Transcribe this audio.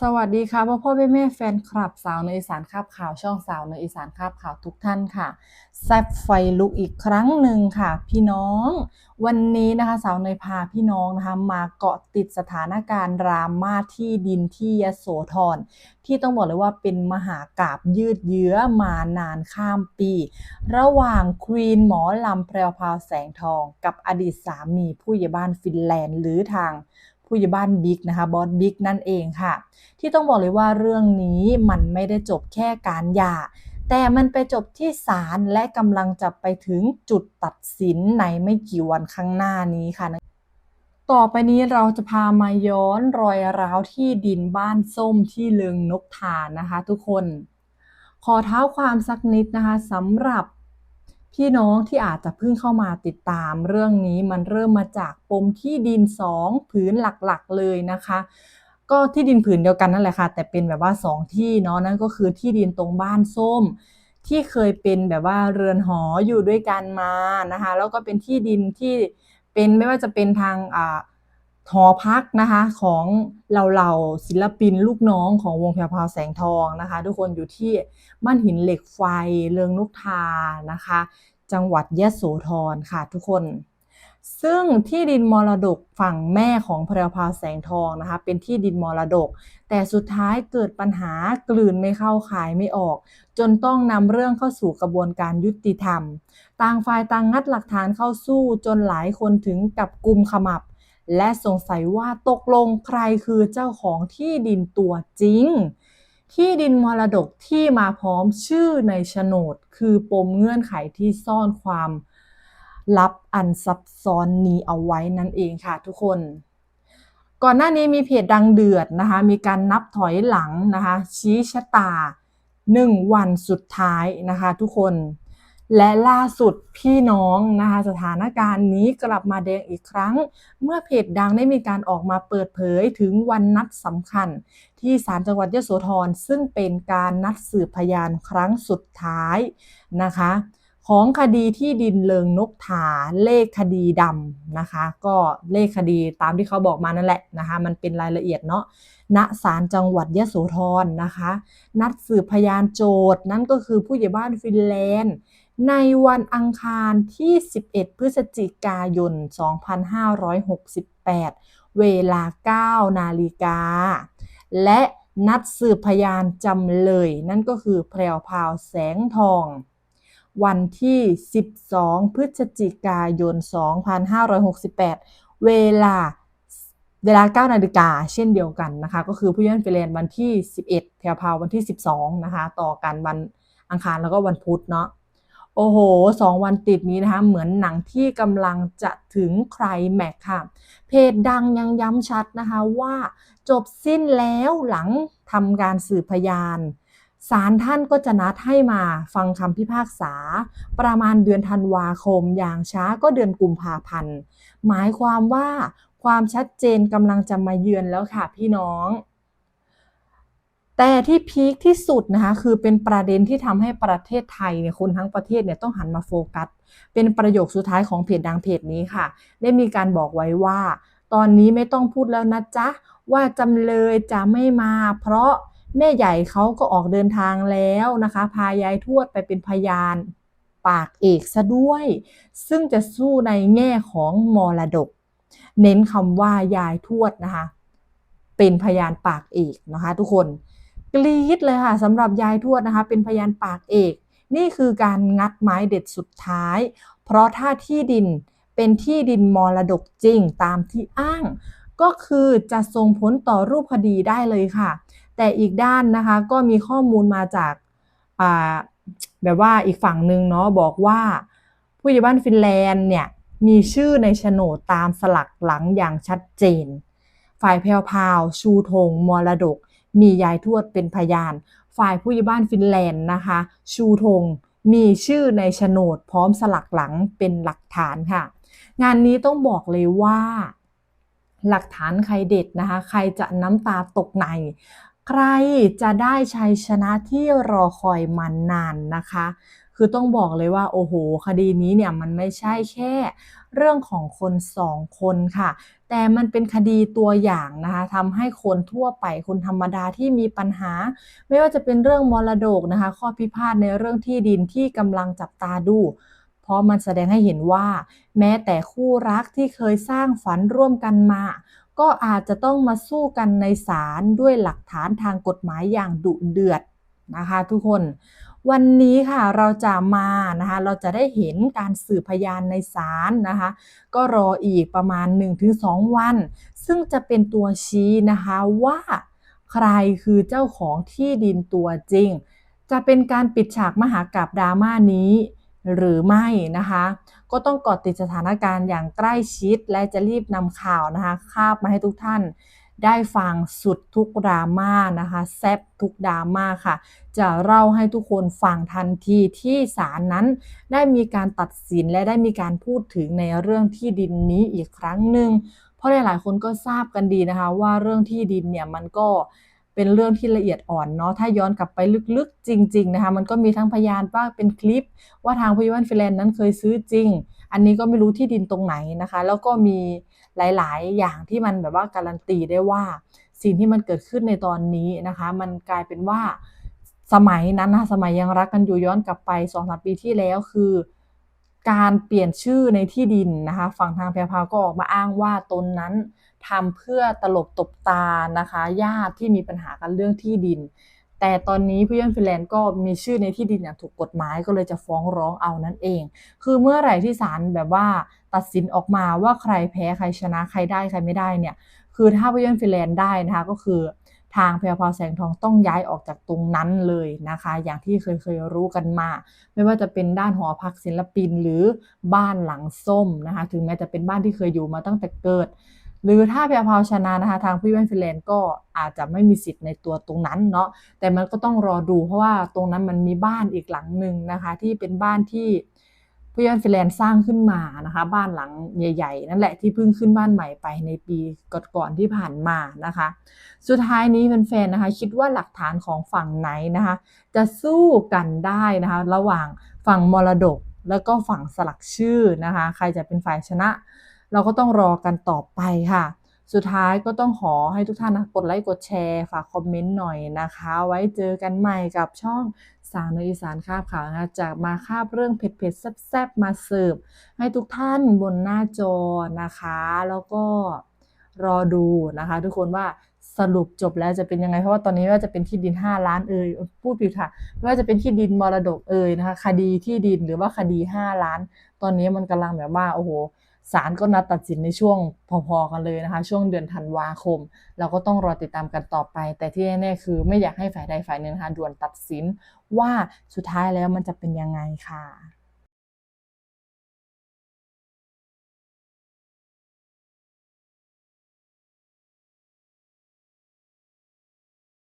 สวัสดีค่ะพ่อพ่อแม่แม่แฟนคลับสาวในอีสานคาบข่าวช่องสาวในอีสานคาบข่าวทุกท่านค่ะแซบไฟลุกอีกครั้งหนึ่งค่ะ พี่น้อง วันนี้นะคะสาวในยพาพี่น้องนะคะมาเกาะติดสถานการณ์ดราม่าที่ดินที่ยโสธรที่ต้องบอกเลยว่าเป็นมหากาบยืดเยื้อมานานข้ามปี ระหว่างควีนหมอลำแพรวพาวแสงทอง กับอดีตสามีผู้ใหญ่บ้านฟินแลนด์หรือทาง ผู้ใหญ่บ้านบิ๊กนะคะบอสบิ๊กนั่นเองค่ะ ที่ต้องบอกเลยว่าเรื่องนี้มันไม่ได้จบแค่การหย่าแต่มันไปจบที่ศาลและกำลังจะไปถึงจุดตัดสินในไม่กี่วันข้างหน้านี้ค่ะต่อไปนี้เราจะพามาย้อนรอยร้าวที่ดินบ้านส้มที่เลืองนกทานนะคะ ทุกคน ขอเท้าความสักนิดนะคะสำหรับ พี่น้องที่อาจจะเพิ่งเข้ามาติดตามเรื่องนี้มันเริ่มมาจากปมที่ดินสองผืนหลักๆเลยนะคะ ก็ที่ดินผืนเดียวกันนั่นแหละค่ะ แต่เป็นแบบว่าสองที่เนาะนั่นก็คือที่ดินตรงบ้านส้ม ที่เคยเป็นแบบว่าเรือนหออยู่ด้วยกันมานะคะ แล้วก็เป็นที่ดินที่เป็นไม่ว่าจะเป็นทางอ่า หอพักนะคะของเหล่าๆศิลปินลูกน้องของวงแพรวพราวแสงทองนะคะ ทุกคนอยู่ที่บ้านหินเหล็กไฟเรืองนกทานะคะ จังหวัดยะโสธรค่ะทุกคน ซึ่งที่ดินมรดกฝั่งแม่ของแพรวพราวแสงทองนะคะ เป็นที่ดินมรดก แต่สุดท้ายเกิดปัญหากลืนไม่เข้าขายไม่ออก จนต้องนำเรื่องเข้าสู่กระบวนการยุติธรรม ต่างฝ่ายต่างงัดหลักฐานเข้าสู้จนหลายคนถึงกับกุมขมับ และสงสัยว่าตกลงใครคือเจ้าของที่ดินตัวจริง ที่ดินมรดกที่มาพร้อมชื่อในโฉนด คือปมเงื่อนไขที่ซ่อนความลับอันซับซ้อนนี้เอาไว้นั่นเองค่ะทุกคน ก่อนหน้านี้มีเพจดังเดือดนะคะ มีการนับถอยหลังนะคะ ชี้ชะตา 1 วันสุดท้ายนะคะทุกคน และล่าสุดพี่น้องนะคะสถานการณ์นี้กลับมาแดงอีกครั้ง เมื่อเพจดังได้มีการออกมาเปิดเผยถึงวันนัดสำคัญ ที่ศาลจังหวัดยโสธรซึ่งเป็นการนัดสืบพยานครั้งสุดท้ายนะคะ ของคดีที่ดินเลิงนกถาเลขคดีดำนะคะ ก็เลขคดีตามที่เขาบอกมานั่นแหละนะคะ มันเป็นรายละเอียดเนาะณศาลจังหวัดยะโสธรนะคะ นัดสืบพยานโจทย์นั่นก็คือผู้ใหญ่บ้านฟินแลนด์ในวันอังคารที่ 11 พฤศจิกายน 2568 เวลา 9 นาฬิกา และนัดสืบพยานจำเลย นั่นก็คือแพรวพาวแสงทอง วันที่ 12 พฤศจิกายน 2568 เวลาเวลา 9 นาฬิกาเช่นเดียวกันนะคะ ก็คือผู้ย่นฟิแลนวันที่ 11 แพรวพาววันที่ 12 นะคะ ต่อกันวันอังคารแล้วก็วันพุธเนาะ โอ้โหสองวันติดนี้นะคะ เหมือนหนังที่กำลังจะถึงใครแม็กค่ะ เพจดังยังย้ำชัดนะคะว่าจบสิ้นแล้วหลังทำการสืบพยาน ศาลท่านก็จะนัดให้มาฟังคำพิพากษา ประมาณเดือนธันวาคม อย่างช้าก็เดือนกุมภาพันธ์ หมายความว่าความชัดเจนกำลังจะมาเยือนแล้วค่ะพี่น้อง แต่ที่พีคที่สุดนะคะคือเป็นประเด็นที่ทำให้ประเทศไทยเนี่ยคนทั้งประเทศเนี่ยต้องหันมาโฟกัส เป็นประโยคสุดท้ายของเพจดังเพจนี้ค่ะ ได้มีการบอกไว้ว่า ตอนนี้ไม่ต้องพูดแล้วนะจ๊ะว่าจำเลยจะไม่มาเพราะ แม่ใหญ่เขาก็ออกเดินทางแล้วนะคะ พายายทวดไปเป็นพยานปากเอกซะด้วย ซึ่งจะสู้ในแง่ของมรดก เน้นคำว่ายายทวดนะคะ เป็นพยานปากเอกนะคะ ทุกคนกรี๊ดเลยค่ะสำหรับยายทวดนะคะ เป็นพยานปากเอก นี่คือการงัดไม้เด็ดสุดท้าย เพราะถ้าที่ดินเป็นที่ดินมรดกจริงตามที่อ้าง ก็คือจะส่งผลต่อรูปคดีได้เลยค่ะ แต่อีกด้านนะคะก็มีข้อมูลมาจากาแบบว่าอีกฝั่งหนึ่งเนาะบอกว่า ผู้ใหญ่บ้านฟินแลนด์เนี่ยมีชื่อในโฉนดตามสลักหลังอย่างชัดเจน ฝ่ายแพรวพาวชูธงมรดก มียายทวดเป็นพยาน ฝ่ายผู้ใหญ่บ้านฟินแลนด์นะคะ ชูธงมีชื่อในโฉนดพร้อมสลักหลังเป็นหลักฐานค่ะ งานนี้ต้องบอกเลยว่าหลักฐานใครเด็ดนะคะ ใครจะน้ำตาตกใน ใครจะได้ชัยชนะที่รอคอยมานานนะคะ คือต้องบอกเลยว่าโอ้โห คดีนี้เนี่ยมันไม่ใช่แค่ เรื่องของคนสองคนค่ะ แต่มันเป็นคดีตัวอย่างนะคะทำให้คนทั่วไปคนธรรมดาที่มีปัญหา ไม่ว่าจะเป็นเรื่องมรดกนะคะ ข้อพิพาทในเรื่องที่ดินที่กำลังจับตาดูเพราะมันแสดงให้เห็นว่า แม้แต่คู่รักที่เคยสร้างฝันร่วมกันมาก็อาจจะต้องมาสู้กันในศาลด้วยหลักฐานทางกฎหมายอย่างดุเดือดนะคะทุกคนวันนี้ค่ะเราจะมานะคะเราจะได้เห็นการสืบพยานในศาลนะคะ ก็รออีกประมาณ 1-2 วัน ซึ่งจะเป็นตัวชี้นะคะว่าใครคือเจ้าของที่ดินตัวจริง จะเป็นการปิดฉากมหากราบดราม่านี้ หรือไม่นะคะ ก็ต้องเกาะติดสถานการณ์อย่างใกล้ชิดและจะรีบนำข่าวนะคะคาบมาให้ทุกท่านได้ฟังสุดทุกดราม่านะคะแซบทุกดราม่าค่ะ จะเล่าให้ทุกคนฟังทันทีที่ศาลนั้น ได้มีการตัดสินและได้มีการพูดถึงในเรื่องที่ดินนี้อีกครั้งหนึ่งเพราะหลายๆคนก็ทราบกันดีนะคะ ว่าเรื่องที่ดินเนี่ยมันก็ เป็นเรื่องที่ละเอียดอ่อนเนาะถ้าย้อนกลับไปลึกๆจริง ๆนะคะ มันก็มีทั้งพยานว่าเป็นคลิป ว่าทางพิวันฟิแลนด์นั้นเคยซื้อจริง อันนี้ก็ไม่รู้ที่ดินตรงไหนนะคะ แล้วก็มีหลายๆ อย่างที่มันแบบว่าการันตีได้ว่าสิ่งที่มันเกิดขึ้นในตอนนี้นะคะ มันกลายเป็นว่าสมัยนั้นนะคะสมัยยังรักกันอยู่ย้อนกลับไป2องสปีที่แล้วคือ การเปลี่ยนชื่อในที่ดินนะคะ ฝั่งทางแพรพาก็ออกมาอ้างว่าตนนั้น ทำเพื่อตลบตบตานะคะญาติที่มีปัญหากันเรื่องที่ดิน แต่ตอนนี้พี่ยนฟินแลนด์ก็มีชื่อในที่ดินอย่างถูกกฎหมายก็เลยจะฟ้องร้องเอานั่นเอง คือเมื่อไหร่ที่ศาลแบบว่าตัดสินออกมาว่าใครแพ้ใครชนะใครได้ใครไม่ได้เนี่ยคือถ้าพี่ยนฟินแลนด์ได้นะคะก็คือทางแพรพาแสงทองต้องย้ายออกจากตรงนั้นเลยนะคะ อย่างที่เคยเคยรู้กันมา ไม่ว่าจะเป็นด้านหอพักศิลปินหรือบ้านหลังส้มนะคะ ถึงแม้จะเป็นบ้านที่เคยอยู่มาตั้งแต่เกิด หรือถ้าแพรวพาวชนะนะคะ ทางพี่แว่นฟินแลนด์ก็อาจจะไม่มีสิทธิ์ในตัวตรงนั้นเนาะแต่มันก็ต้องรอดูเพราะว่าตรงนั้นมันมีบ้านอีกหลังหนึ่งนะคะ ที่เป็นบ้านที่พี่แว่นฟินแลนด์สร้างขึ้นมานะคะ บ้านหลังใหญ่ ๆ นั่นแหละที่เพิ่งขึ้นบ้านใหม่ไปในปีก่อนๆที่ผ่านมานะคะ สุดท้ายนี้แฟนๆนะคะ คิดว่าหลักฐานของฝั่งไหนนะคะ จะสู้กันได้นะคะ ระหว่างฝั่งมรดกแล้วก็ฝั่งสลักชื่อนะคะ ใครจะเป็นฝ่ายชนะ เราก็ต้องรอกันต่อไปค่ะ สุดท้ายก็ต้องขอให้ทุกท่านนะกดไลค์กดแชร์ ฝากคอมเมนต์หน่อยนะคะ ไว้เจอกันใหม่กับช่องสาวในอีสานคาบข่าวนะคะจะมาคาบเรื่องเผ็ดๆแซ่บๆมาเสิร์ฟให้ทุกท่านบนหน้าจอนะคะ แล้วก็รอดูนะคะ ทุกคนว่าสรุปจบแล้วจะเป็นยังไง เพราะว่าตอนนี้ไม่ว่าจะเป็นที่ดิน 5 ล้านเอ่ยพูดผิดค่ะไม่ว่าจะเป็นที่ดินมรดกเอ่ยนะคะ คดีที่ดินหรือว่าคดี 5 ล้าน ตอนนี้มันกำลังแบบว่าโอ้โห ศาลก็นัดตัดสินในช่วงพอๆกันเลยนะคะ ช่วงเดือนธันวาคม เราก็ต้องรอติดตามกันต่อไป แต่ที่แน่ๆคือไม่อยากให้ฝ่ายใดฝ่ายหนึ่งนะคะด่วนตัดสินว่าสุดท้ายแล้วมันจะเป็นยังไงค่ะ